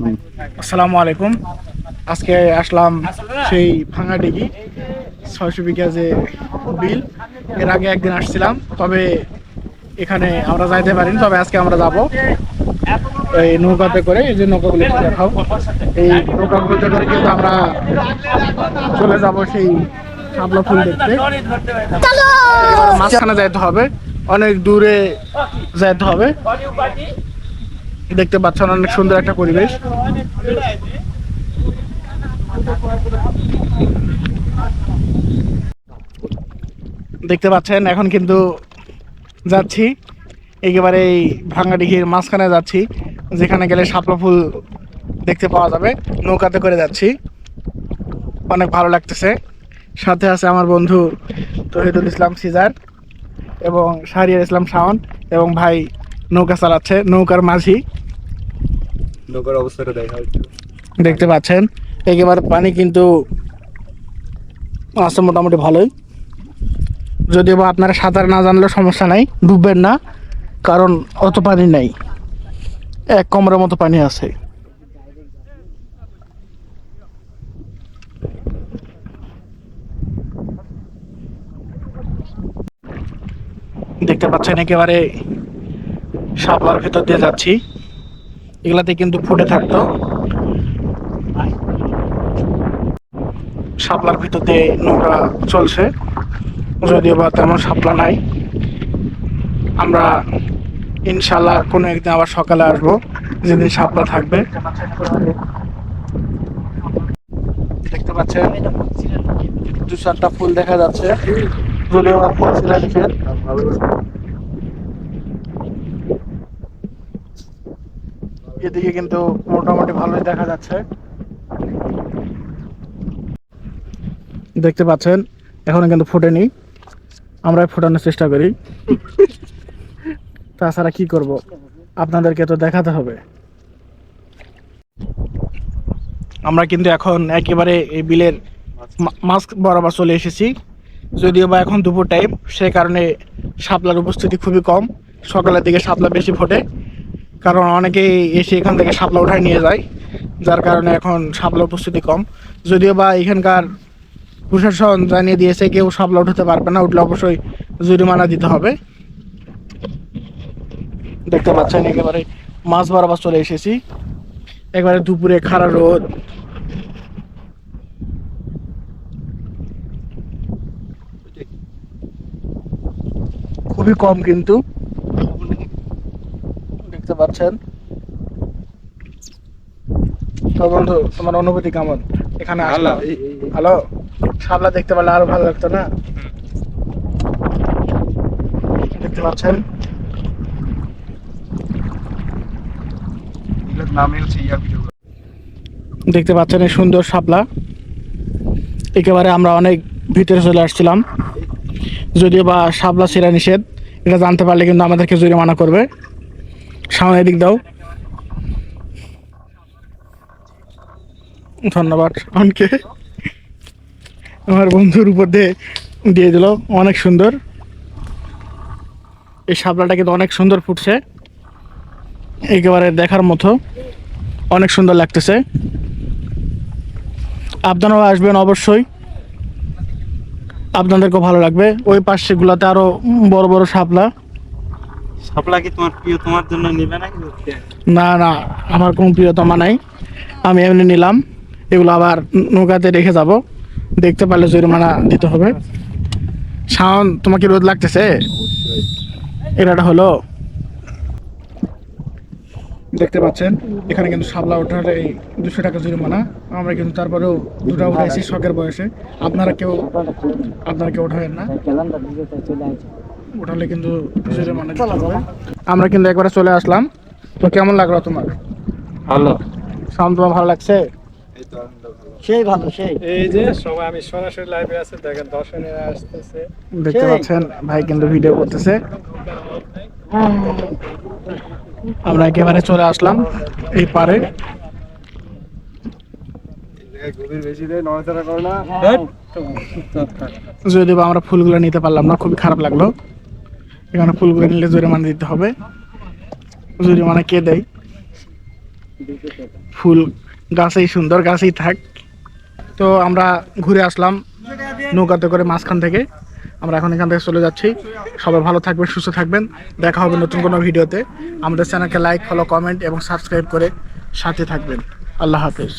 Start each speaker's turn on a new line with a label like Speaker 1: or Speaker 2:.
Speaker 1: আসসালামু আলাইকুম আজকে আসলাম সেই ভাঙা ডিগি ছয়শো বিঘা যে বিল এর আগে একদিন আসছিলাম তবে এখানে আমরা যাইতে পারিনি তবে আজকে আমরা যাব। এই নৌকাতে করে এই যে নৌকাগুলো দেখাও। এই নৌকাগুলোতে করে কিন্তু আমরা চলে যাব সেই শাপলা ফুল দেখতে। মাঝখানে যাইতে হবে অনেক দূরে যাইতে হবে। দেখতে পাচ্ছেন অনেক সুন্দর একটা পরিবেশ। দেখতে পাচ্ছেন, এখন কিন্তু যাচ্ছি। একেবারে এই ভাঙ্গাডিঘির মাঝখানে যাচ্ছি, যেখানে গেলে শাপলা ফুল দেখতে পাওয়া যাবে। নৌকাতে করে যাচ্ছি। অনেক ভালো লাগতেছে। সাথে আছে আমার বন্ধু তহিদুল ইসলাম সিজার এবং শাহরিয়ার ইসলাম শাওন এবং ভাই নৌকা চালাচ্ছে নৌকার মাঝি।
Speaker 2: নৌকার অবস্থাটা দেখা
Speaker 1: দেখতে পাচ্ছেন একেবারে পানি কিন্তু আছে মোটামুটি ভালোই। যদিও বা আপনারা সাঁতার না জানলেও সমস্যা নাই ডুববেন না কারণ অত পানি নাই। এক কমরের মতো পানি আছে। দেখতে পাচ্ছেন একেবারে শাপলার ভেতর দিয়ে যাচ্ছি। এগুলাতে কিন্তু ফুটে থাকতো। শাপলার ভিতর দিয়ে নোংরা চলছে। যদিও বা তেমন শাপলা নাই। আমরা ইনশাল্লাহ কোনো একদিন আবার সকালে আসব, যেদিন শাপলা থাকবে। দেখতে পাচ্ছেন, দু চারটা ফুল দেখা যাচ্ছে। যদিও ফুল ছিল এদিকে কিন্তু মোটামুটি ভালোই দেখা যাচ্ছে। দেখতে পাচ্ছেন, এখনও কিন্তু ফোটেনি। আমরা ফোটানোর চেষ্টা করি। তাছাড়া কি করব? আপনাদেরকে তো দেখাতে হবে। আমরা কিন্তু এখন একেবারে এই বিলের মা- মাছ বরাবর চলে এসেছি। যদিও বা এখন দুপুর টাইম সে কারণে শাপলার উপস্থিতি খুবই কম। সকালের দিকে শাপলা বেশি ফোটে। কারণ অনেকেই এসে এখান থেকে শাপলা উঠায় নিয়ে যায়, যার কারণে এখন শাপলা উপস্থিতি কম। যদিও বা এখানকার প্রশাসন জানিয়ে দিয়েছে কেউ শাপলা উঠাতে পারবে না, উঠলে অবশ্যই জরিমানা দিতে হবে। দেখতে পাচ্ছেন, একেবারে মাছ বরাবর চলে এসেছি। একবারে দুপুরে খাড়া রোদ। খুবই কম কিন্তু। দেখতে পাচ্ছেন? তো বন্ধু তোমার অনুভূতি কেমন? এখানে হ্যালো শাপলা দেখতে আরও ভালো লাগতো না? দেখতে পাচ্ছেন? দেখতে পাচ্ছেন এই সুন্দর শাপলা। একেবারে আমরা অনেক ভিতরে চলে আসছিলাম। যদিও বা শাপলা ছেঁড়া নিষেধ এটা জানতে পারলে কিন্তু আমাদেরকে জরিমানা করবে। সামনের দিক দাও। ধন্যবাদ। অনকে। আমার বন্ধুর উপর দিয়ে দিয়ে দিল। অনেক সুন্দর। এই শাপলাটা কিন্তু অনেক সুন্দর ফুটছে। একেবারে দেখার মতো। অনেক সুন্দর লাগতেছে। আপনারাও আসবেন অবশ্যই। আপনাদেরকেও ভালো লাগবে। ওই পাশেগুলোতে আরও বড় বড় শাপলা।
Speaker 2: সাপলা কি তোমার প্রিয় তোমার জন্য নিবে নাকি
Speaker 1: না না, আমার কোনো প্রিয়তমা নাই। আমি এমনি নিলাম, এগুলো আবার নৌকাতে রেখে যাব। দেখতে পারলে জরিমানা দিতে হবে। শাওন, তোমাকে রোদ লাগতেছে? এটা হলো। দেখতে পাচ্ছেন, এখানে কিন্তু সাবলা ওঠার এই দুশো টাকা জরিমানা। আমরা কিন্তু তারপরেও দুটা উঠাইছি শখের বয়সে। আপনারা কেউ আপনারা কেউ উঠাবেন না। উঠালে কিন্তু দিতে আমরা কিন্তু একবারে চলে আসলাম। তো কেমন লাগল তোমার?
Speaker 2: ভালো।
Speaker 1: সাউন্ড তোমার ভালো লাগছে?
Speaker 2: এই তো আলহামদুলিল্লাহ। ভালো।
Speaker 1: সেই ভালো সেই।
Speaker 3: এই যে সবাই আমি সরাসরি লাইভে আছে দেখেন দর্শনীরা আসতেছে।
Speaker 1: দেখতে পাচ্ছেন ভাই কিন্তু ভিডিও করতেছে। আমরা একেবারে চলে আসলাম এই পারে।
Speaker 2: না।
Speaker 1: যদি বা আমরা ফুলগুলো নিতে পারলাম না খুবই খারাপ লাগল। এখানে ফুলগুলো নিলে জরিমানা দিতে হবে। জরিমানা কে দেয়? ফুল গাছেই সুন্দর, গাছেই থাক। তো আমরা ঘুরে আসলাম নৌকাতে করে মাঝখান থেকে। আমরা এখন এখান থেকে চলে যাচ্ছি। সবাই ভালো থাকবেন, সুস্থ থাকবেন। দেখা হবে নতুন কোনো ভিডিওতে। আমাদের চ্যানেলকে লাইক ফলো কমেন্ট এবং সাবস্ক্রাইব করে সাথে থাকবেন। আল্লাহ হাফেজ।